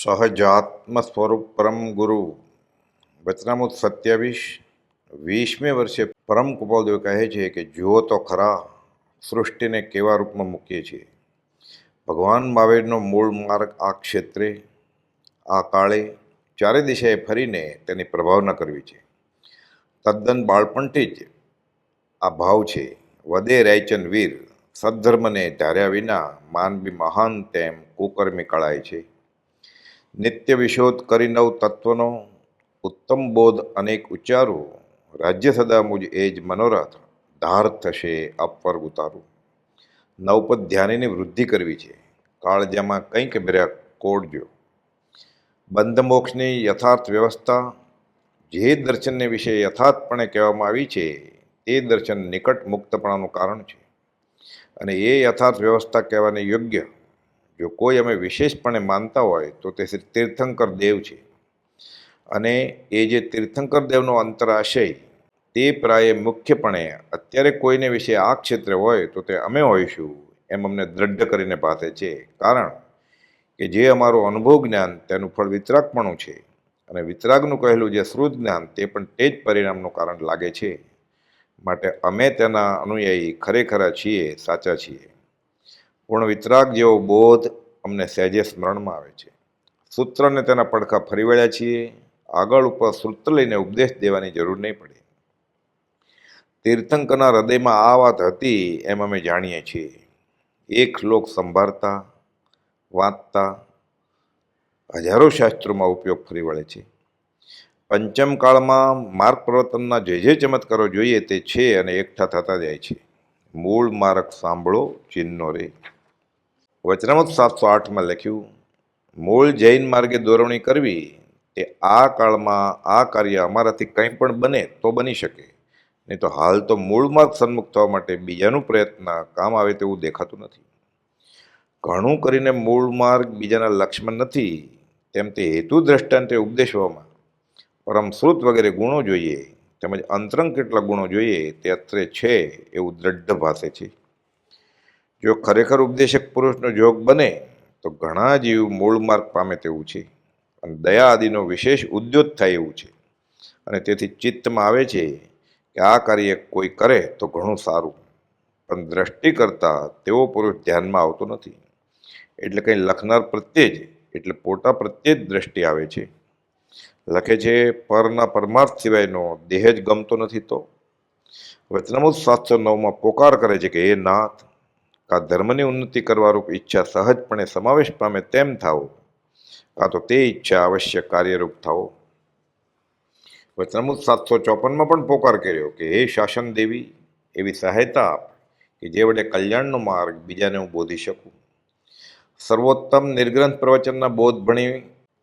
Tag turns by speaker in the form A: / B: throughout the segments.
A: સહજાત્મ સ્વરૂપ પરમ ગુરુ વચનામૃત સત્યાવીસ વીસમે વર્ષે પરમ કૃપાદેવ કહે છે કે જુઓ તો ખરા સૃષ્ટિને કેવા રૂપમાં મૂકીએ છીએ ભગવાન મહાવીરનો મૂળ માર્ગ આ ક્ષેત્રે આ કાળે ચારે દિશાએ ફરીને તેની પ્રભાવના કરવી છે તદ્દન બાળપણથી જ આ ભાવ છે વદે રાયચન વીર સદ્ધર્મને ધાર્યા વિના માનવી મહાન તેમ કુકર્મી કળાય છે નિત્ય વિશોધ કરી નવ તત્વનો ઉત્તમ બોધ અનેક ઉચ્ચારું રાજ્ય સદા મુજ એ જ મનોરથ ધાર થશે અપર ઉતારું નવપદ ધ્યાનીની વૃદ્ધિ કરવી છે કાળજામાં કંઈક મેર્યા કોડજો બંધ મોક્ષની યથાર્થ વ્યવસ્થા જે દર્શનને વિશે યથાર્થપણે કહેવામાં આવી છે, તે દર્શન નિકટ મુક્તપણાનું કારણ છે। અને એ યથાર્થ વ્યવસ્થા કહેવાને યોગ્ય જો કોઈ અમે વિશેષપણે માનતા હોય, તો તે શ્રી તીર્થંકર દેવ છે. અને એ જે તીર્થંકર દેવનો અંતરાશય, તે પ્રાય મુખ્યપણે અત્યારે કોઈને વિશે આ ક્ષેત્રે હોય, તો તે અમે હોઈશું, એમ અમને દ્રઢ કરીને પાસે છે. કારણ કે જે અમારું અનુભવ જ્ઞાન, તેનું ફળ વિતરાગપણું છે. અને વિતરાગનું કહેલું જે શ્રુત જ્ઞાન, તે પણ તે જ પરિણામનું કારણ લાગે છે. માટે અમે તેના અનુયાયી ખરેખરા છીએ, સાચા છીએ. પૂર્ણ વિતરાગ જેવો બોધ અમને સહેજે સ્મરણમાં આવે છે. સૂત્રને તેના પડખા ફરી વળ્યા છીએ. આગળ ઉપર સૂત્ર લઈને ઉપદેશ દેવાની જરૂર નહીં પડે. તીર્થંકરના હૃદયમાં આ વાત હતી એમ અમે જાણીએ છીએ. એક શ્લોક સંભાળતા વાંચતા, હજારો શાસ્ત્રોમાં ઉપયોગ ફરી વળે છે. પંચમ કાળમાં માર્ગ પ્રવર્તનના જે જે ચમત્કારો જોઈએ તે છે અને એકઠા થતા જાય છે. મૂળ માર્ગ સાંભળો ચિહ્નો રે. વચનામત સાતસો આઠમાં લખ્યું, મૂળ જૈન માર્ગે દોરવણી કરવી તે આ કાળમાં આ કાર્ય અમારાથી કંઈ પણ બને તો બની શકે. નહીં તો હાલ તો મૂળ માર્ગ સન્મુખ થવા માટે બીજાનું પ્રયત્ન કામ આવે તેવું દેખાતું નથી. ઘણું કરીને મૂળ માર્ગ બીજાના લક્ષ્મણ નથી, તેમ તે હેતુ દ્રષ્ટાંતે ઉપદેશવામાં. પરમ શ્રુત વગેરે ગુણો જોઈએ, તેમજ અંતરંગ કેટલા ગુણો જોઈએ તે અત્રે છે એવું દ્રઢ ભાષે છે. જો ખરેખર ઉપદેશક પુરુષનો જોગ બને, તો ઘણા જીવ મૂળ માર્ગ પામે તેવું છે. અને દયા આદિનો વિશેષ ઉદ્યોત થાય એવું છે. અને તેથી ચિત્તમાં આવે છે કે આ કાર્ય કોઈ કરે તો ઘણું સારું. પણ દ્રષ્ટિ કરતાં તેવો પુરુષ ધ્યાનમાં આવતો નથી. એટલે કંઈ લખનાર પ્રત્યે જ, એટલે પોતા પ્રત્યે જ દ્રષ્ટિ આવે છે. લખે છે, પરના પરમાર્થ સિવાયનો દેહ જ ગમતો નથી તો? વચનામૃત સાતસો નવમાં પોકાર કરે છે કે એ નાથ કા ધર્મની ઉન્નતિ કરવારૂપ ઈચ્છા સહજપણે સમાવેશ પામે તેમ થાવો કાં તો તે ઈચ્છા અવશ્ય કાર્યરૂપ થાવો વચનામૃત સાતસો ચોપનમાં પણ પોકાર કર્યો કે હે શાસન દેવી, એવી સહાયતા આપ કે જે વડે કલ્યાણનો માર્ગ બીજાને હું બોધી શકું. સર્વોત્તમ નિર્ગ્રંથ પ્રવચનના બોધ ભણી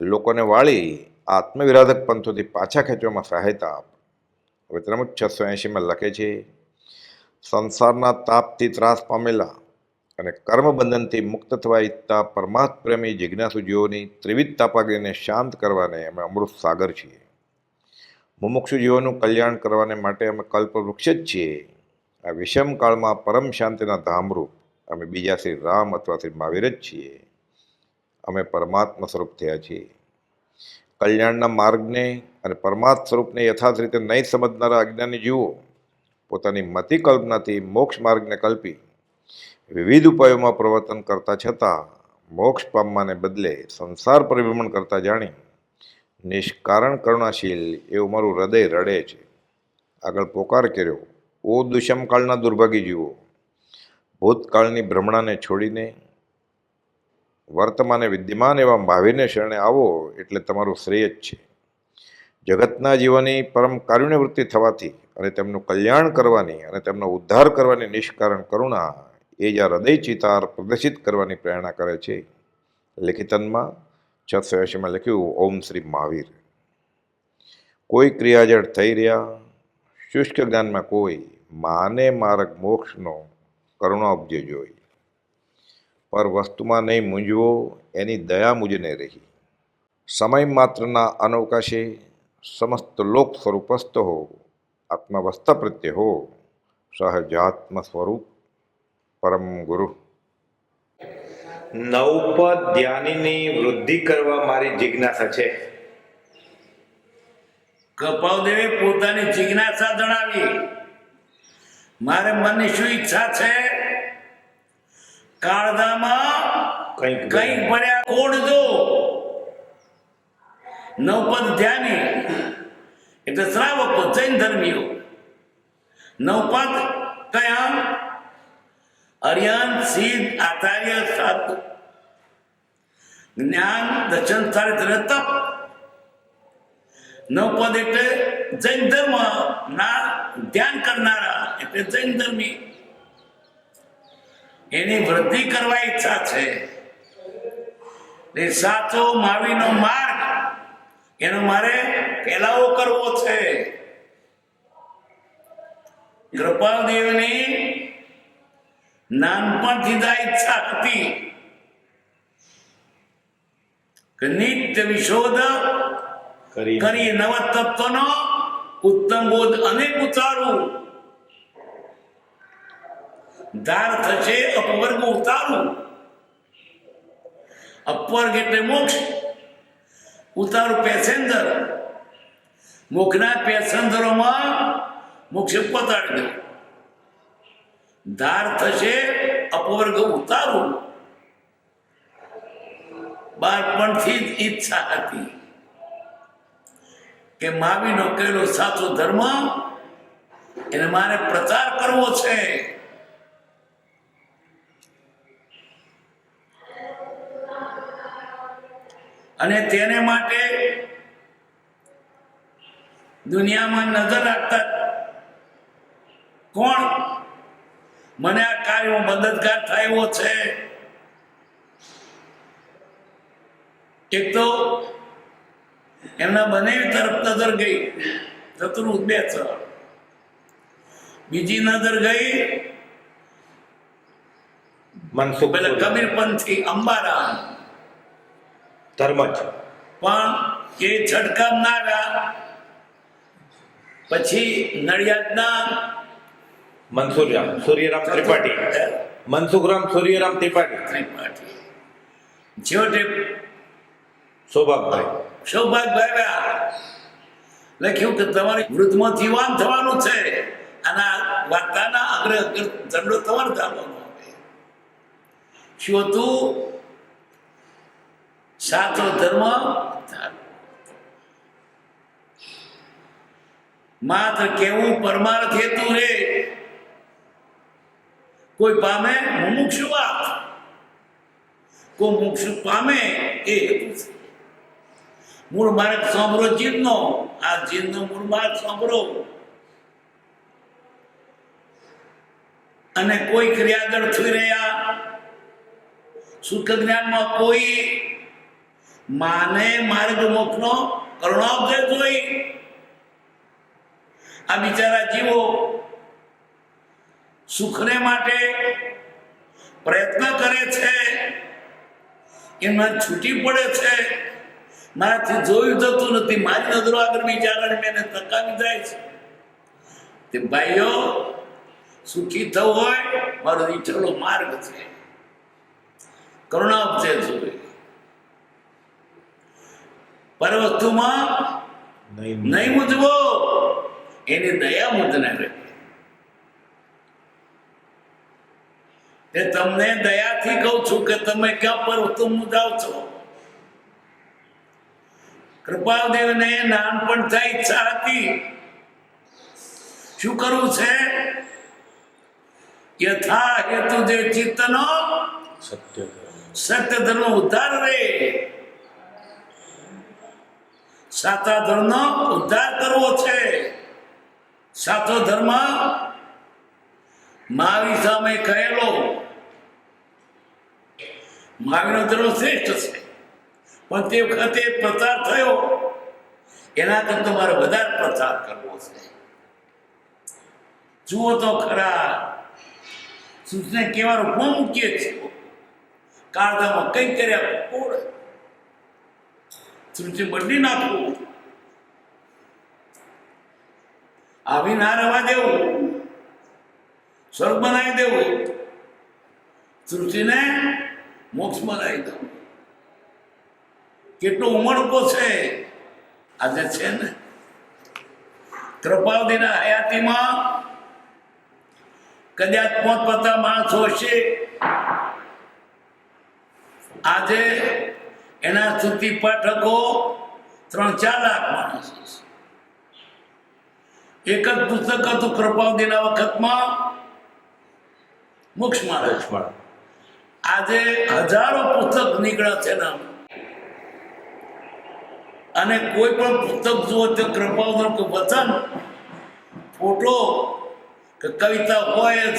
A: લોકોને વાળી આત્મવિરાધક પંથોથી પાછા ખેંચવામાં સહાયતા આપ. વચનામૃત છસો એંશીમાં લખે છે, સંસારના તાપથી ત્રાસ પામેલા અને કર્મબંધનથી મુક્ત થવા ઈચ્છતા પરમાર્થ પ્રેમી જિજ્ઞાસુ જીવોની ત્રિવિધ તાપાગ્નિને શાંત કરવાને અમે અમૃત સાગર છીએ. મુમુક્ષુ જીવોનું કલ્યાણ કરવાને માટે અમે કલ્પવૃક્ષ જ છીએ. આ વિષમ કાળમાં પરમ શાંતિના ધામરૂપ અમે બીજા શ્રી રામ અથવા શ્રી મહાવીર જ છીએ. અમે પરમાત્મા સ્વરૂપ થયા છીએ. કલ્યાણના માર્ગને અને પરમાત્ સ્વરૂપને યથાર્થ રીતે નહીં સમજનારા અજ્ઞાની જીવો પોતાની મતિ કલ્પનાથી મોક્ષ માર્ગને કલ્પી વિવિધ ઉપાયોમાં પ્રવર્તન કરતા છતાં, મોક્ષ પામવાને બદલે સંસાર પરિભ્રમણ કરતા જાણી, નિષ્કારણ કરુણાશીલ એવું મારું હૃદય રડે છે. આગળ પોકાર કર્યો, ઓ દુષ્મકાળના દુર્ભાગી જીવો, ભૂતકાળની ભ્રમણાને છોડીને વર્તમાને વિદ્યમાન એવા મહાવીરને શરણે આવો એટલે તમારું શ્રેય જ છે. જગતના જીવોની પરમ કારુણ્યવૃત્તિ થવાથી અને તેમનું કલ્યાણ કરવાની અને તેમનો ઉદ્ધાર કરવાની નિષ્કારણ કરુણા એ જ હૃદય ચિતાર પ્રદર્શિત કરવાની પ્રેરણા કરે છે. લેખિતનમાં છસો એંશીમાં લખ્યું, ઓમ શ્રી મહાવીર. કોઈ ક્રિયાજળ થઈ રહ્યા, શુષ્ક જ્ઞાનમાં કોઈ, માને માર્ગ મોક્ષનો કરુણા ઉપજે જોઈ. પર વસ્તુમાં નહીં મૂંઝવો, એની દયા મુજને રહી. સમય માત્રના અનવકાશે, સમસ્ત લોક સ્વરૂપસ્થ હો, આત્મવસ્થ પ્રત્યે હો, સહજાત્મ સ્વરૂપ પરમ ગુરુ. નવપદ ધ્યાનીની વૃદ્ધિ કરવા મારી જિજ્ઞાસા છે.
B: કપાવદેવે પોતાની જિજ્ઞાસા જણાવી મારે મનની શું ઈચ્છા છે? કાળદામાં
A: કંઈક
B: કંઈક ભર્યા કોડ જો? નવપદ ધ્યાની એટલે શ્રાવકો જૈન ધર્મીઓ નવપદ કયા? અરિયન સિદ્ધ આચાર્ય, સત. જ્ઞાન, દર્શન ચારિત્ર તપ નવપદ એટલે જૈન ધર્મ, ના, ધ્યાન કરનારા એટલે જૈન ધર્મી. એની વૃદ્ધિ કરવા ઈચ્છા છે. એ સાચો માવીનો માર્ગ, એનો મારે ફેલાવો કરવો છે. કૃપાદેવની નાનપણથી જ આ ઈચ્છા હતી કે નિત્ય વિશોધ
A: કરી
B: નવ તત્વનો ઉત્તમ બોધ અનેક ઉતારું. ધાર થશે અપવર્ગ ઉતારું. અપવર્ગ એટલે મોક્ષ. ઉતારું પેસેન્જર. મોક્ષના પેસેન્જરોમાં મોક્ષ પતાડી દઉં ધાર થશે, અપવર્ગ ઉતારું. બાળપણથી જ ઈચ્છા હતી કે માવીનો કહેલો સાચો ધર્મ, એને મારે પ્રચાર કરવો છે. અને તેને માટે દુનિયામાં નજર રાખતા કોણ મને આ કાર્યમાં થયો છે. એક તો એમના બંને તરફ નજર ગઈ ચતુર્ભુજ બે છ બીજી નજર ગઈ
A: મનસુખ
B: પેલા કબીરપંથી અંબારામ.
A: ધર્મ
B: પણ એ છટકામ ના આવ્યા પછી નડિયાદના
A: મનસુરરામ સૂર્યરામ ત્રિપાઠી. મનસુખરામ સૂર્યરામ ત્રિપાઠી.
B: ત્રિપાઠી. છેવટે
A: સૌભાગભાઈ.
B: સૌભાગભાઈ લખ્યું કે તમારે વૃદ્ધમાં વાન થવાનું છે. અને આ વાર્તાના અગ્ર અગ્ર તમારે ચાલવાનો શું હતું? સાચો ધર્મ માત્ર કેવું પરમાર્થ હેતુ રે? કોઈ પામે મુમુક્ષુ વાત. કોઈ મુક્ષુ પામે એ હેતુ છે. મૂળ માર્ગ સાંભળો જીવનો આ જીવનો મૂળ માર્ગ સાંભળો. અને કોઈ ક્રિયાગળ થઈ રહ્યા. સુખ જ્ઞાનમાં કોઈ માને માર્ગ મોક્ષનો કરુણાબ્દે જોઈ. આ બિચારા જીવો સુખને માટે પ્રયત્ન કરે છે. એમાં છૂટી પડે છે. નાથી જોયું જતું નથી. મારી નજરો આગળ વિચારણ મેં તકાવી જાય છે. તે ભાઈઓ સુખી થવું હોય મારો નીચેલો માર્ગ છે. કરુણા ઉપજે જોવે પર વસ્તુમાં
A: નહીં
B: મૂજવો. એની દયા મૂજને તે તમને દયાથી કહું છું કે તમે ક્યાં પર વસ્તુ મુજાવ છો? કૃપાદેવને નાનપણથી ઈચ્છા હતી. શું કરવું છે? યથા હેતુ જે ચિત્તનો
A: સત્ય
B: સત્ય ધર્મ ઉદ્ધાર રે. સાચા ધર્મનો ઉદ્ધાર કરવો છે. સાચો ધર્મ માવી સામે કહેલો. માવીનો ધર્મ શ્રેષ્ઠ છે. પણ તે વખતે પ્રચાર થયો. એના કરતા મારે વધારે પ્રચાર કરવો છે. જુઓ તો ખરા. સૂચને કહેવાનો રૂપમાં મૂકીએ છીએ કાળદામાં કંઈક કર્યા કોણ? સૂચિ બદલી નાખવું. આવી ના રહેવા દેવું. સ્વર્ગ બનાવી દેવું. સૃષ્ટિને મોક્ષમાં લાવી દઉં. કેટલો ઉમળકો છે? આજે છે ને કૃપાવતીના હયાતીમાં કદાચ પોતપોતા માણસો હશે. આજે એના સ્તુતિ પાઠકો ત્રણ ચાર લાખ માણસો છે. એક જ પુસ્તક હતું કૃપાવતીના વખતમાં મોક્ષ માર્ગ
C: લક્ષ્મણ
B: આજે હજારો પુસ્તક નીકળ્યા છે નામ અને કોઈ પણ પુસ્તક જુઓ તો કૃપાવતનું કે વચન, ફોટો કે કવિતા હોય જ.